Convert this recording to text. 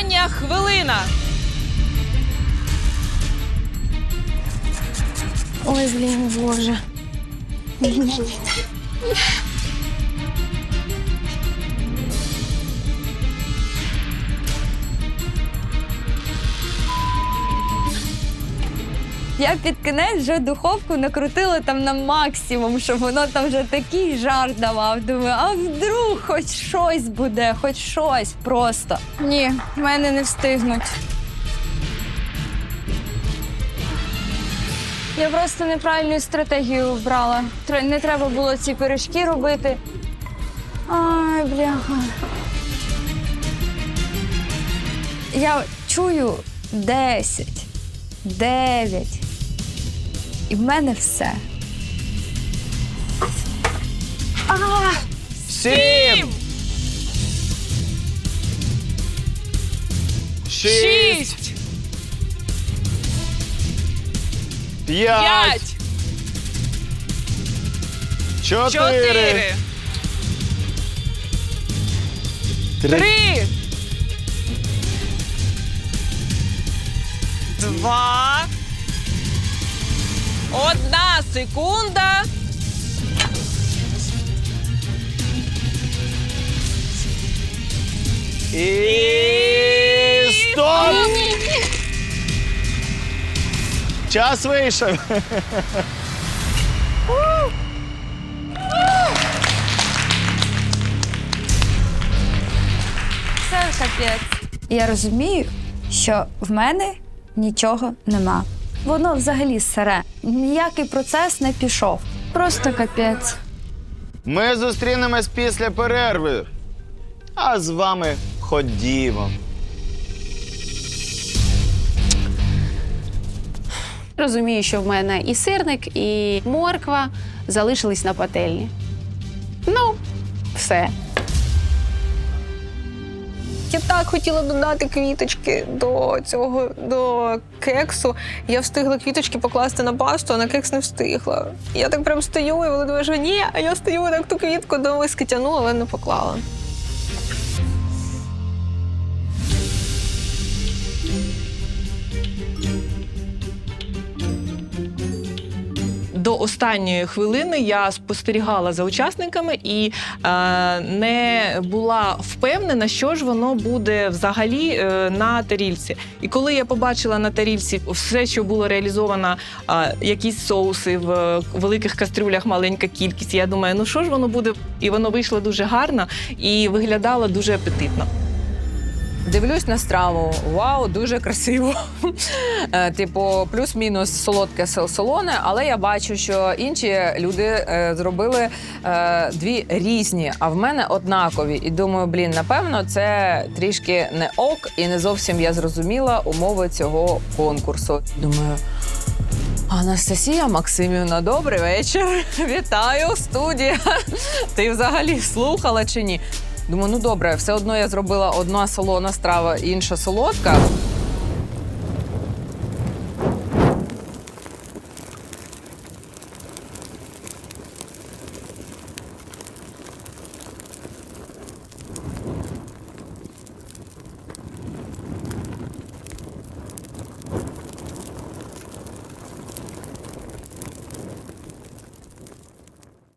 Остання хвилина. Ой, блін, боже. Я під кінець вже духовку накрутила там на максимум, щоб воно там вже такий жар давав. Думаю, а вдруг хоч щось буде, хоч щось просто. Ні, в мене не встигнуть. Я просто неправильну стратегію вбрала. Тре- Не треба було ці пиріжки робити. Ай, бляха. Я чую 10, 9. І в мене все. Сім! Шість! Шість, П'ять! п'ять, Чотири! чотири, три, два, одна секунда. І стоп! Час вийшов. Це капець. Я розумію, що в мене нічого нема. Воно взагалі сире. Ніякий процес не пішов. Просто капець. Ми зустрінемось після перерви. А з вами ходімо. Розумію, що в мене і сирник, і морква залишились на пательні. Ну, все. Я так хотіла додати квіточки до цього до кексу. Я встигла квіточки покласти на пасту, а на кекс не встигла. Я так прям стою, і думає, що ні, а я стою так ту квітку до миски тяну, але не поклала. До останньої хвилини я спостерігала за учасниками і е, не була впевнена, що ж воно буде взагалі е, на тарільці. І коли я побачила на тарільці все, що було реалізовано, якісь соуси в великих кастрюлях, маленька кількість, я думаю, ну що ж воно буде? І воно вийшло дуже гарно і виглядало дуже апетитно. Дивлюсь на страву. Вау, дуже красиво. Е, Типу, плюс-мінус солодке солоне, але я бачу, що інші люди е, зробили е, дві різні, а в мене однакові. І думаю, блін, напевно, це трішки не ок, і не зовсім я зрозуміла умови цього конкурсу. Думаю. Анастасія Максимівна, добрий вечір. Вітаю, студія. Ти взагалі слухала чи ні? Думаю, ну добре, все одно я зробила одна солона страва, інша солодка.